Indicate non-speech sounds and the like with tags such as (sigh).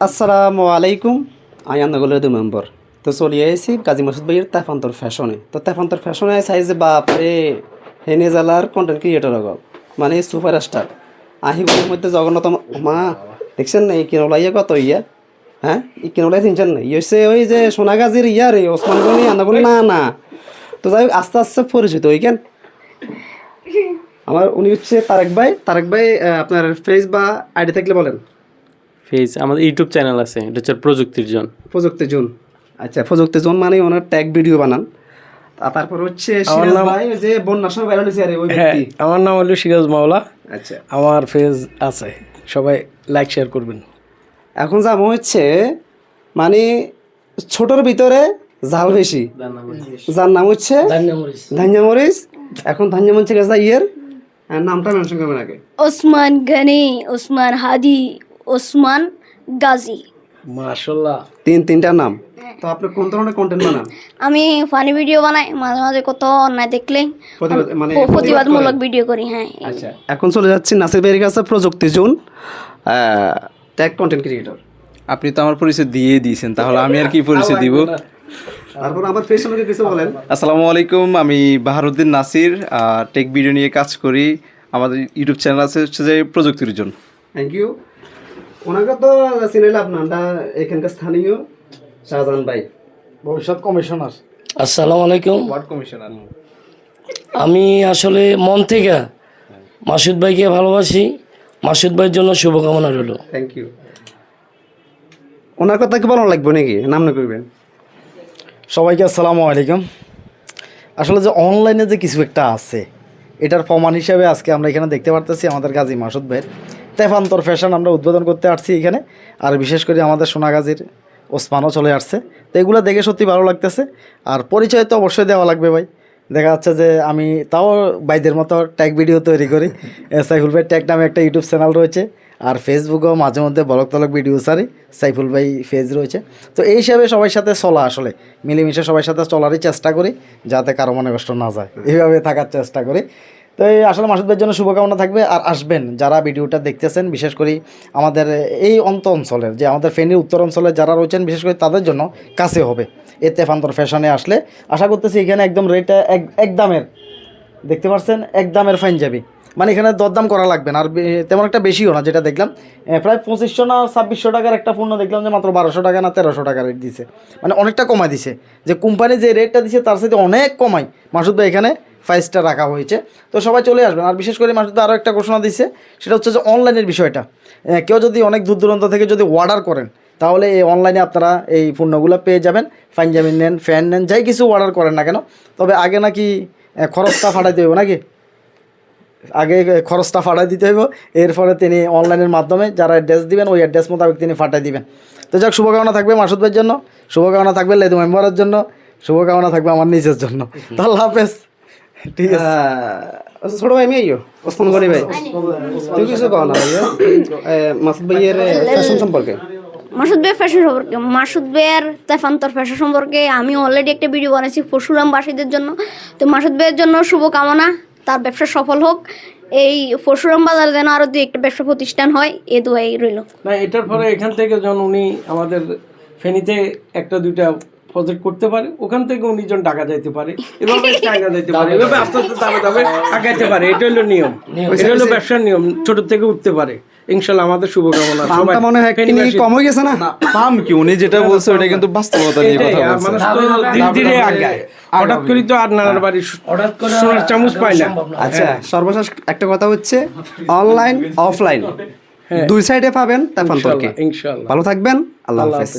আসসালামু আলাইকুম। আমি আন্নাগুলের দু মেম্বার। তো চলে এসেছি কাজী মাসুদ ভাইয়ের তেফান্তর ফ্যাশনে। তো তেফান্তর ফ্যাশনে সাইজে বাপরে, হেনে জেলার কন্টেন্ট ক্রিয়েটর গল মানে সুপার স্টার আহিগুলোর মধ্যে জগন্নাথ মা- দেখছেন না এই কিনলাইয়া কত ইয়া? হ্যাঁ? এই কিনলাই চিনছেন না? ইয়ে হচ্ছে ওই যে সোনাগাজির ইয়া রে, ওসমান গনি না না। তো যাই হোক, আস্তে আস্তে পরিচিত ওইখান আমার উনি হচ্ছে তারেক ভাই। তারেক ভাই আপনার ফেস বা আইডি থাকলে বলেন। ফেজ আমাদের ইউটিউব চ্যানেল আছে এটা হচ্ছে প্রযুক্তির জন। প্রযুক্তি জোন। আচ্ছা প্রযুক্তি জোন মানে ওনার ট্যাগ ভিডিও বানান। তারপর হচ্ছে সিরাজ ভাই ওই যে বন্যার সময় ভাইরাল হয়েছে আরে ওই হ্যাঁ ব্যক্তি। আমার নাম হলো সিরাজ মাওলা। আচ্ছা। আমার পেজ আছে সবাই লাইক শেয়ার করবেন। এখন যাব হচ্ছে মানে ছোটর ভিতরে জাল বেশি। যার নাম হচ্ছে ধান্যামরিচ। এখন ধান্যামরিচ যা ইয়ের নামটা মেনশন করবেন আগে। ওসমান গনি ওসমান হাদি ওসমান গাজী। মাশাল্লাহ। তিন তিনটা নাম। তো আপনি কোন ধরনের কন্টেন্ট বানান? আমি ফানি ভিডিও বানাই মাঝে মাঝে কত অন্যায় দেখলে প্রতিবাদ মানে প্রতিবাদমূলক ভিডিও করি হ্যাঁ। আচ্ছা। এখন চলে যাচ্ছি নাসির ভাইয়ের কাছে প্রযুক্তি জোন। ট্যাগ কন্টেন্ট ক্রিয়েটর আপনি তো আমার পরিচয় দিয়ে দিয়েছেন তাহলে আমি আর কি পরিচয় দিব? তারপর আমার ফেস সম্পর্কে কিছু বলেন? আসসালামু আলাইকুম আমি বাহারুদ্দিন নাসির টেক ভিডিও নিয়ে কাজ করি। আমাদের ইউটিউব চ্যানেল আছে হচ্ছে যে প্রযুক্তির জন্য থ্যাংক ইউ ওনাকে তো চিনেন আপনারা এখানকার স্থানীয় শাহজাহান ভাই। ভবিষ্যৎ কমিশনার। আসসালামু আলাইকুম। Ward commissioner. আমি আসলে মন থেকে মাসুদ ভাইকে ভালোবাসি। মাসুদ ভাইয়ের জন্য শুভকামনা রইল। থ্যাংক ইউ ওনার কথা কি ভালো লাগবে নাকি? নাম না করবেন সবাইকে আসসালামু আলাইকুম। আসলে যে অনলাইনে যে কিছু একটা আছে এটার প্রমাণ হিসাবে আজকে আমরা এখানে দেখতে পারতেছি আমাদের গাজী মাসুদ ভাইয়ের তেফান্তর ফ্যাশন আমরা উদ্বোধন করতে আসছি এখানে। আর বিশেষ করে আমাদের সোনাগাজীর ওসমানও চলে আসছে। তো এগুলো দেখে সত্যি ভালো লাগতেছে। আর পরিচয় তো অবশ্যই দেওয়া লাগবে ভাই। দেখা যাচ্ছে যে আমি তাও বাইদের মতো ট্যাগ ভিডিও তৈরি করি। সাইফুল ভাই ট্যাগ নামে একটা ইউটিউব চ্যানেল রয়েছে। আর ফেসবুকেও মাঝে মধ্যে বলক তলক ভিডিও সারি সাইফুল ভাই ফেজ রয়েছে। তো এই হিসাবে সবার সাথে চলা আসলে। মিলেমিশে সবার সাথে চলারই চেষ্টা করি, যাতে কারও মনে কষ্ট না যায়। এইভাবে থাকার চেষ্টা করি। তো এই আসলে মাসুদ ভাইয়ের জন্য শুভকামনা থাকবে। আর আসবেন, যারা ভিডিওটা দেখতেছেন, বিশেষ করে আমাদের এই অন্ত অঞ্চলের, যে আমাদের ফেনীর উত্তর অঞ্চলে যারা রয়েছেন, বিশেষ করে তাদের জন্য কাছে হবে। এ তেফান্তর ফ্যাশনে আসলে। আশা করতেছি এখানে একদম রেটটা এক এক দামের, দেখতে পাচ্ছেন এক দামের ফাইন যাবি। মানে এখানে দরদাম করা লাগবে না, আর তেমন একটা বেশিও না যেটা দেখলাম। প্রায় পঁচিশশো না ছাব্বিশশো টাকার একটা পণ্য দেখলাম যে মাত্র বারোশো টাকা না তেরোশো টাকা রেট দিছে। মানে অনেকটা কমাই দিছে। যে কোম্পানি যে রেটটা দিছে তার সাথে অনেক কমাই মাসুদ ভাই এখানে ফাইভ প্রাইসটা রাখা হয়েছে। তো সবাই চলে আসবেন। আর বিশেষ করে মাসুদ আরও একটা ঘোষণা দিছে, সেটা হচ্ছে যে অনলাইনের বিষয়টা। কেউ যদি অনেক দূর দূরান্ত থেকে যদি অর্ডার করেন, তাহলে এই অনলাইনে আপনারা এই পণ্যগুলো পেয়ে যাবেন। পাঞ্জাবি নেন ফ্যান নেন, যাই কিছু অর্ডার করেন না কেন। তবে আগে নাকি খরচটা ফাটাইতে হইব নাকি? আগে খরচটা ফাটাই দিতে হইব। এরপরে তিনি অনলাইনের মাধ্যমে যারা অ্যাড্রেস দিবেন ওই অ্যাড্রেস মোতাবেক তিনি ফাটাই দিবেন। তো যাক শুভকামনা থাকবে মাসুদ ভাইয়ের জন্য। শুভকামনা থাকবে লেদু মেম্বারের জন্য। শুভকামনা থাকবে আমার নিজের জন্য। তো আল্লাহ হাফেজ। ঠিক আছে। আহ, ছোট ভাই আমি আইও ওসমান গনি ভাই। তুই কিছু কও না ভাইয়া? মাসুদ ভাইয়ের ফ্যাশন সম্পর্কে? মাসুদ ভাই ফ্যাশন সম্পর্কে মাসুদ ভাইয়ের তেফান্তর ফ্যাশন সম্পর্কে আমি অলরেডি একটা ভিডিও বানাইছি পরশুরামবাসীদের জন্য। তো মাসুদ ভাইয়ের জন্য শুভকামনা। তার ব্যবসা সফল হোক, এই পরশুরাম বাজার যেন আরও দুই একটা ব্যবসা প্রতিষ্ঠান হয়, এ দুয়াই রইল। না, এটার পরে এখান থেকে যখন উনি আমাদের ফেনীতে একটা দুইটা প্রজেক্ট করতে পারে ওখান থেকে উনি যখন টাকা যাইতে পারে এভাবে (laughs) টাকা যাইতে পারে এভাবে আস্তে আস্তে দামে দামে (laughs) আগাইতে পারে এটা হলো নিয়ম এটা হলো ব্যবসার নিয়ম ছোট থেকে উঠতে পারে আমাদের শুভকামনা সবাই মনে হয় একটু কম হয়ে গেছে না? পাম কি? উনি যেটা বলছে ওটা কিন্তু বাস্তবতা নিয়ে কথা বলছে। মানুষ তো ধীরে ধীরে আগায়। হঠাৎ করে তো আর নানার বাড়ি হঠাৎ করে সোনার চামচ পায় না। আচ্ছা সর্বশেষ একটা কথা হচ্ছে অনলাইন অফলাইন দুই সাইডে পাবেন ইনশাল্লাহ ভালো থাকবেন আল্লাহ হাফেজ।